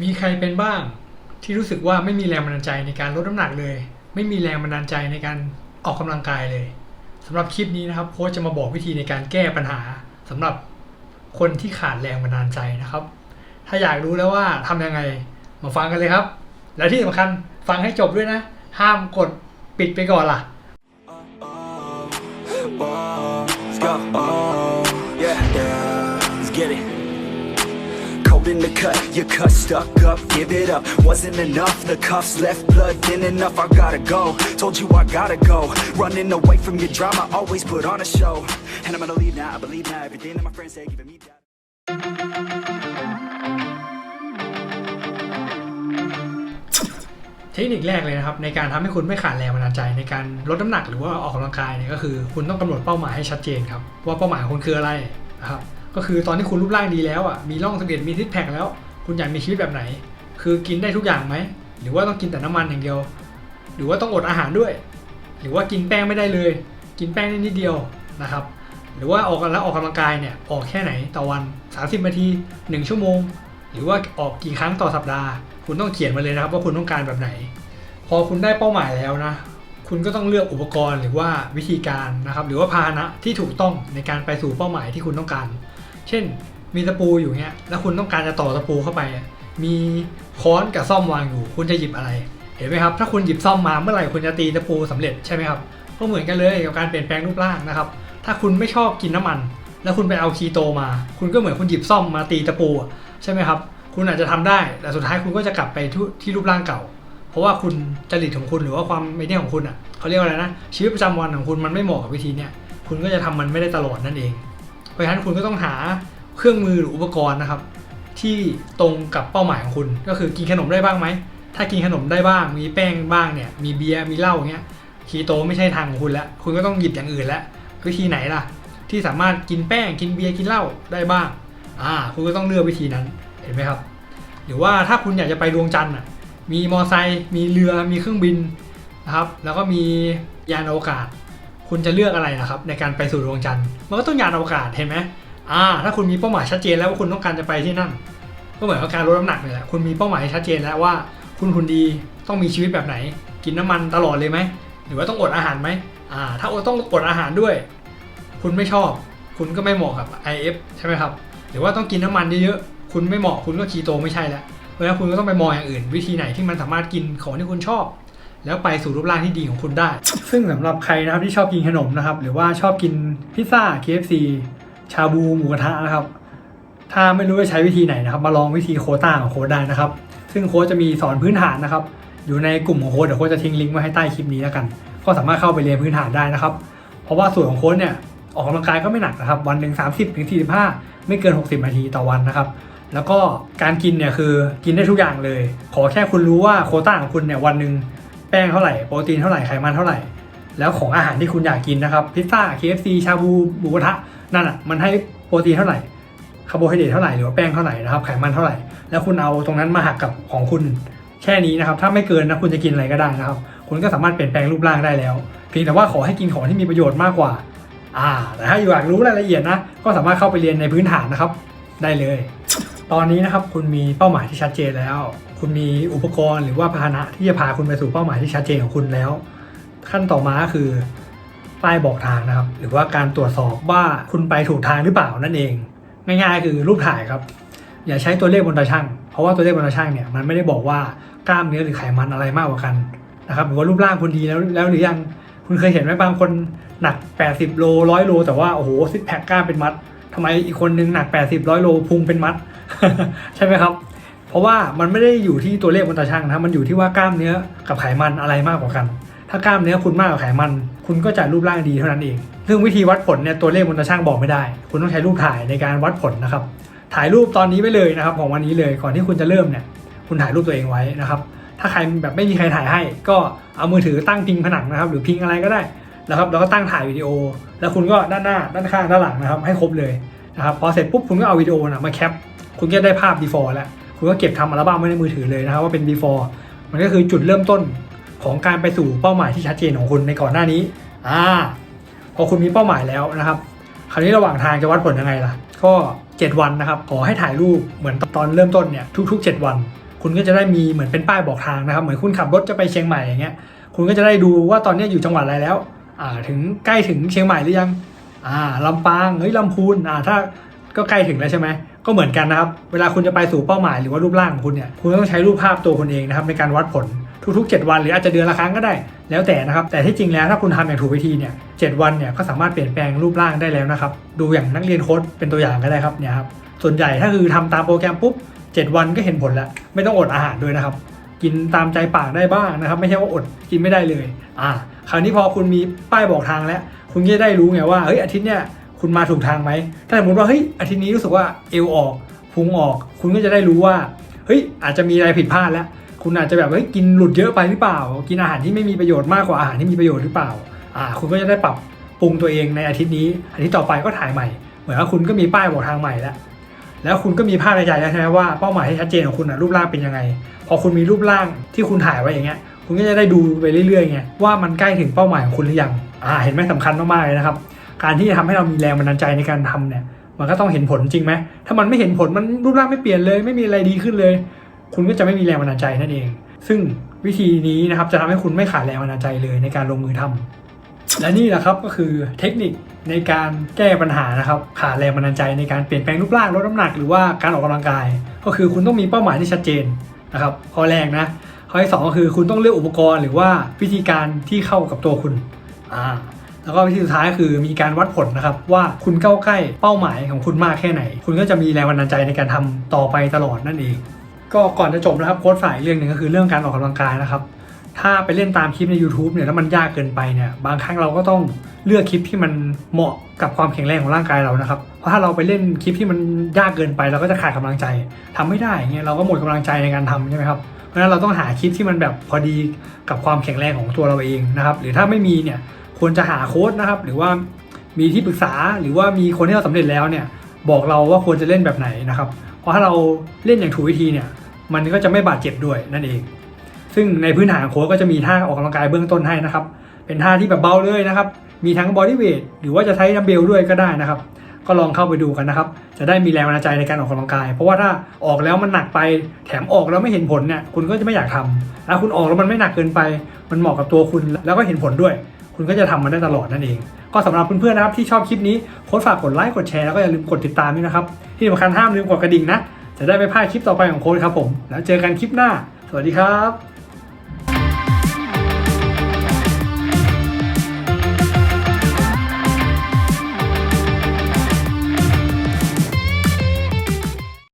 มีใครเป็นบ้างที่รู้สึกว่าไม่มีแรงบันดาลใจในการลดน้ำหนักเลย ไม่มีแรงบันดาลใจในการออกกำลังกายเลยสำหรับคลิปนี้นะครับโค้ชจะมาบอกวิธีในการแก้ปัญหาสำหรับคนที่ขาดแรงบันดาลใจนะครับ ถ้าอยากรู้แล้วว่าทำยังไงมาฟังกันเลยครับ และที่สำคัญฟังให้จบด้วยนะ ห้ามกดปิดไปก่อนล่ะ Oh, let's go. Oh, yeah, yeah. Let's get it. In the cut, you cut stuck up, give it up. Wasn't enough, the cuffs left blood thin enough. I gotta go. Told you I gotta go. Running away from your drama, always put on a show. And I'm gonna leave now, I believe now everything that my friends say, giving me doubt. เทคนิคแรกเลยนะครับ ในการทำให้คุณไม่ขาดแรงบันดาลใจ ในการลดน้ำหนักหรือว่าออกกำลังกายเนี่ยก็คือ คุณต้องกำหนดเป้าหมายให้ชัดเจนครับ ว่าเป้าหมายของคุณคืออะไรนะครับ ก็คือตอนที่คุณรูปร่างดีแล้วอะมีร่องสะเก็ดมีทิศแพคแล้ว คุณอยากมีชีวิตแบบไหน คือกินได้ทุกอย่างไหมหรือว่าต้องกินแต่น้ำมันอย่างเดียว หรือว่าต้องอดอาหารด้วย หรือว่ากินแป้งไม่ได้เลย กินแป้งได้นิดเดียวนะครับ หรือว่าออกกันแล้วออกกำลังกายเนี่ยออกแค่ไหนต่อวัน 30 นาที 1 ชั่วโมง หรือว่าออกกี่ครั้งต่อสัปดาห์ คุณต้องเขียนมาเลยนะครับว่าคุณต้องการแบบไหน พอคุณได้เป้าหมายแล้วนะคุณก็ต้องเลือกอุปกรณ์หรือว่าวิธีการนะครับหรือว่าพาหนะที่ถูกต้องในการไปสู่เป้าหมายที่คุณต้องการ เช่นมีตะปูอยู่เงี้ย แล้วคุณต้องการจะต่อตะปูเข้าไป มีค้อนกับซ่อมวางอยู่ คุณจะหยิบอะไร เห็นไหมครับ ถ้าคุณหยิบซ่อมมาเมื่อไหร่คุณจะตีตะปูสำเร็จใช่ไหมครับ ก็เหมือนกันเลยกับการเปลี่ยนแปลงรูปร่างนะครับ ถ้าคุณไม่ชอบกินน้ำมัน แล้วคุณไปเอาคีโตมา คุณก็เหมือนคุณหยิบซ่อมมาตีตะปูใช่ไหมครับ คุณอาจจะทำได้ แต่สุดท้ายคุณก็จะกลับไปที่ที่รูปร่างเก่า เพราะว่าคุณจริตของคุณหรือว่าความไม่เนี่ยของคุณอะเขาเรียกว่าอะไรนะ ชีวิตประจำวันของคุณมันไม่เหมาะกับวิธีเนี้ย คุณก็จะทำมันไม่ได้ตลอดนั่นเอง เพราะฉะนั้นคุณก็ต้องหาเครื่องมือหรืออุปกรณ์นะครับ ที่ตรงกับเป้าหมายของคุณ ก็คือกินขนมได้บ้างไหม ถ้ากินขนมได้บ้าง มีแป้งบ้างเนี่ย มีเบียร์มีเหล้าอย่างเงี้ยคีโตไม่ใช่ทางของคุณแล้ว คุณก็ต้องหยิบอย่างอื่นแล้ววิธีไหนล่ะ ที่สามารถกินแป้งกินเบียร์กินเหล้าได้บ้างอ่าคุณก็ต้องเลือกวิธีนั้นเห็นไหมครับ หรือว่าถ้าคุณอยากจะไปดวงจันทร์อะมีมอไซค์มีเรือมีเครื่องบินนะครับ แล้วก็มียานอวกาศ คุณจะเลือกอะไรนะครับ ในการไปสู่ดวงจันทร์มันก็ต้องยานอวกาศเห็นไหมอ่า ถ้าคุณมีเป้าหมายชัดเจนแล้วว่าคุณต้องการจะไปที่นั่น ก็เหมือนกับการลดน้ำหนักเลยแหละคุณมีเป้าหมายชัดเจนแล้วว่า คุณคุณดีต้องมีชีวิตแบบไหน กินน้ำมันตลอดเลยไหมหรือว่าต้องอดอาหารไหมอ่า ถ้าอดต้องอดอาหารด้วย คุณไม่ชอบ คุณก็ไม่เหมาะกับ IF ใช่ไหมครับหรือว่าต้องกินน้ำมันเยอะๆคุณไม่เหมาะคุณก็คีโตไม่ใช่แล้วเพราะฉะนั้นคุณก็ต้องไปมองอย่างอื่น วิธีไหนที่มันสามารถกินของที่คุณชอบ แล้วไปสู่รูปร่างที่ดีของคุณได้ ซึ่งสำหรับใครนะครับที่ชอบกินขนมนะครับ หรือว่าชอบกินพิซซ่า KFC ชาบูหมูกระทะนะครับ ถ้าไม่รู้จะใช้วิธีไหนนะครับ มาลองวิธีโคต้าของโค้ดได้นะครับ ซึ่งโค้ดจะมีสอนพื้นฐานนะครับ อยู่ในกลุ่มของโค้ดเดี๋ยวโค้ดจะทิ้งลิงก์ไว้ให้ใต้คลิปนี้แล้วกัน ก็สามารถเข้าไปเรียนพื้นฐานได้นะครับ เพราะว่าส่วนของโค้ดเนี่ยออกกำลังกายก็ไม่หนักนะครับ วันหนึ่ง30ถึง45 ไม่เกิน 60 นาทีต่อวันนะครับ แล้วก็การกินเนี่ยคือกินได้ทุกอย่างเลย ขอแค่คุณรู้ว่าโคต้าของคุณเนี่ยวันหนึ่ง แป้งเท่าไหร่โปรตีนเท่าไหร่ไขมันเท่าไหร่ แล้วของอาหารที่คุณอยากกินนะครับพิซซ่า KFC ชาบูหมูกระทะนั่นอะมันให้โปรตีนเท่าไหร่คาร์โบไฮเดรตเท่าไหร่หรือว่าแป้งเท่าไหร่นะครับไขมันเท่าไหร่ แล้วคุณเอาตรงนั้นมาหักกับของคุณแค่นี้นะครับถ้าไม่เกินนะคุณจะกินอะไรก็ได้นะครับคุณก็สามารถเปลี่ยนแปลงรูปร่างได้แล้ว เพียงแต่ว่าขอให้กินของที่มีประโยชน์มากกว่าอ่าแต่ถ้าอยากรู้รายละเอียดนะก็สามารถเข้าไปเรียนในพื้นฐานนะครับได้เลย ตอนนี้นะครับคุณมีเป้าหมายที่ชัดเจนแล้ว คุณมีอุปกรณ์หรือว่าพาหนะที่จะพาคุณไปสู่เป้าหมายที่ชัดเจนของคุณแล้ว ขั้นต่อมาคือป้ายบอกทางนะครับ หรือว่าการตรวจสอบว่าคุณไปถูกทางหรือเปล่านั่นเอง ง่ายๆ คือรูปถ่ายครับ อย่าใช้ตัวเลขบนตาช่าง เพราะว่าตัวเลขบนตาช่างเนี่ยมันไม่ได้บอกว่ากล้ามเนื้อหรือไขมันอะไรมากกว่ากันนะครับหรือว่ารูปร่างคุณดีแล้วแล้วหรือยังคุณเคยเห็นไหมบางคนหนัก 80 โล100โล แต่ว่าโอ้โหซิกแพคกล้ามเป็นมัดทำไมอีกคนนึงหนัก 80 100โลพุงเป็นมัด ใช่ไหมครับ เพราะว่ามันไม่ได้อยู่ที่ตัวเลขบนตาช่างนะมันอยู่ที่ว่ากล้ามเนื้อกับไขมันอะไรมากกว่ากัน ถ้ากล้ามเนื้อคุณมากกว่าไขมัน คุณก็จะรูปร่างดีเท่านั้นเอง ซึ่งวิธีวัดผลเนี่ยตัวเลขบนตาช่างบอกไม่ได้ คุณต้องใช้รูปถ่ายในการวัดผลนะครับ ถ่ายรูปตอนนี้ไว้เลยนะครับ ของวันนี้เลยก่อนที่คุณจะเริ่มเนี่ยคุณถ่ายรูปตัวเองไว้นะครับ ถ้าใครแบบไม่มีใครถ่ายให้ ก็เอามือถือตั้งพิงผนังนะครับ หรือพิงอะไรก็ได้นะครับแล้วก็ตั้งถ่ายวิดีโอ แล้วคุณก็ด้านหน้าด้านข้างด้านหลังนะครับ ให้ครบเลยนะครับพอเสร็จปุ๊บคุณก็เอาวิดีโอนะมาแคปคุณก็ได้ภาพ before แล้ว คุณก็เก็บทำอัลบั้มไว้ในมือถือเลยนะครับว่าเป็น before มันก็คือจุดเริ่มต้นของการไปสู่เป้าหมายที่ชัดเจนของคุณในก่อนหน้านี้อ่าพอคุณมีเป้าหมายแล้วนะครับ คราวนี้ระหว่างทางจะวัดผลยังไงล่ะ ก็ 7 วันนะครับ ขอให้ถ่ายรูปเหมือนตอนเริ่มต้นเนี่ยทุก ๆ 7 วัน คุณก็จะได้มีเหมือนเป็นป้ายบอกทางนะครับ เหมือนคุณขับรถจะไปเชียงใหม่อย่างเงี้ย คุณก็จะได้ดูว่าตอนนี้อยู่จังหวัดอะไรแล้ว อ่า ถึงใกล้ถึงเชียงใหม่หรือยัง อ่าลำปาง เฮ้ยลำพูน อ่า ถ้าก็ใกล้ถึงแล้วใช่ไหม ก็เหมือนกันนะครับ เวลาคุณจะไปสู่เป้าหมายหรือว่ารูปร่างของคุณเนี่ย คุณต้องใช้รูปภาพตัวคุณเองนะครับในการวัดผลทุกๆ 7 วันหรืออาจจะเดือนละครั้งก็ได้ แล้วแต่นะครับ แต่ที่จริงแล้วถ้าคุณทำอย่างถูกวิธีเนี่ยเวันเนี่ยก็สามารถเปลี่ยนแปลงรูปร่างได้แล้วนะครับ ดูอย่างนักเรียนโค้ดเป็นตัวอย่างก็ได้ครับเนี่ยครับ ส่วนใหญ่ถ้าคือทำตามโปรแกรมปุ๊บ 7 วันก็เห็นผลแล้ว ไม่ต้องอดอาหารด้วยนะครับ กินตามใจปากได้บ้างนะครับ ไม่ใช่ว่าอดกินไม่ได้เลย อ่า คราวนี้พอคุณมีป้ายบอกทางแล้ว คุณก็จะได้รู้ไงว่า เฮ้ยอาทิตย์เนี้ย คุณมาถูกทางไหม ถ้าสมมติว่าเฮ้ยอาทิตย์นี้รู้สึกว่าเอวออกพุงออก คุณก็จะได้รู้ว่าเฮ้ยอาจจะมีอะไรผิดพลาดแล้ว คุณอาจจะแบบเฮ้ยกินหลุดเยอะไปหรือเปล่า กินอาหารที่ไม่มีประโยชน์มากกว่าอาหารที่มีประโยชน์หรือเปล่าอ่าคุณก็จะได้ปรับปรุงตัวเองในอาทิตย์นี้อาทิตย์ต่อไปก็ถ่ายใหม่ เหมือนว่าคุณก็มีป้ายบอกทางใหม่แล้วแล้วคุณก็มีภาพในใจแล้วใช่ไหมว่าเป้าหมายที่ชัดเจนของคุณอะรูปร่างเป็นยังไง พอคุณมีรูปร่างที่คุณถ่ายไว้อย่างเงี้ยคุณก็จะได้ดูไปเรื่อยๆไงว่ามันใกล้ถึงเป้าหมายของคุณหรือยังอ่าเห็นไหมสำคัญมากๆเลยนะครับ การที่จะทำให้เรามีแรงบันดาลใจในการทำเนี่ย มันก็ต้องเห็นผลจริงไหมถ้ามันไม่เห็นผลมันรูปร่างไม่เปลี่ยนเลย ไม่มีอะไรดีขึ้นเลย คุณก็จะไม่มีแรงบันดาลใจนั่นเอง ซึ่งวิธีนี้นะครับจะทำให้คุณไม่ขาดแรงบันดาลใจเลยในการลงมือทำและนี่แหละครับก็คือเทคนิคในการแก้ปัญหานะครับขาดแรงบันดาลใจในการเปลี่ยนแปลงรูปร่างลดน้ำหนักหรือว่าการออกกำลังกาย ก็คือคุณต้องมีเป้าหมายที่ชัดเจนนะครับข้อแรกนะข้อที่สองก็คือคุณต้องเลือกอุปกรณ์หรือว่าวิธีการที่เข้ากับตัวคุณอ่า แล้วก็วิธีสุดท้ายคือมีการวัดผลนะครับว่าคุณเข้าใกล้เป้าหมายของคุณมากแค่ไหน คุณก็จะมีแรงบันดาลใจในการทำต่อไปตลอดนั่นเอง ก็ก่อนจะจบนะครับโค้ดฝ่ายเรื่องหนึ่งก็คือเรื่องการออกกำลังกายนะครับถ้าไปเล่นตามคลิปใน YouTube เนี่ยแล้วมันยากเกินไปเนี่ยบางครั้งเราก็ต้องเลือกคลิปที่มันเหมาะกับความแข็งแรงของร่างกายเรานะครับ เพราะถ้าเราไปเล่นคลิปที่มันยากเกินไปเราก็จะขาดกำลังใจทำไม่ได้เงี้ยเราก็หมดกำลังใจในการทำใช่ไหมครับเพราะฉะนั้นเราต้องหาคลิปที่มันแบบพอดีกับความแข็งแรงของตัวเราเองนะครับหรือถ้าไม่มีเนี่ย ควรจะหาโค้ดนะครับ หรือว่ามีที่ปรึกษาหรือว่ามีคนที่เราสำเร็จแล้วเนี่ยบอกเราว่าควรจะเล่นแบบไหนนะครับ เพราะถ้าเราเล่นอย่างถูกวิธีเนี่ย มันก็จะไม่บาดเจ็บด้วยนั่นเอง ซึ่งในพื้นฐานโค้ชก็จะมีท่าออกกำลังกายเบื้องต้นให้นะครับ เป็นท่าที่แบบเบาเลยนะครับ มีทั้งบอดี้เวทหรือว่าจะใช้ดัมเบลด้วยก็ได้นะครับ ก็ลองเข้าไปดูกันนะครับ จะได้มีแรงบันดาลใจในการออกกำลังกาย เพราะว่าถ้าออกแล้วมันหนักไป แถมออกแล้วไม่เห็นผลเนี่ย คุณก็จะไม่อยากทำแล้วคุณออกแล้วมันไม่หนักเกินไป มันเหมาะกับตัวคุณแล้วก็เห็นผลด้วย คุณก็จะทำมันได้ตลอดนั่นเอง ก็สำหรับเพื่อนๆนะครับที่ชอบคลิปนี้โค้ดฝากกดไลค์กดแชร์แล้วก็อย่าลืมกดติดตามด้วยนะครับ ที่สำคัญห้ามลืมกดกระดิ่งนะ จะได้ไม่พลาดคลิปต่อไปของโค้ดครับผม แล้วเจอกันคลิปหน้า สวัสดีครับ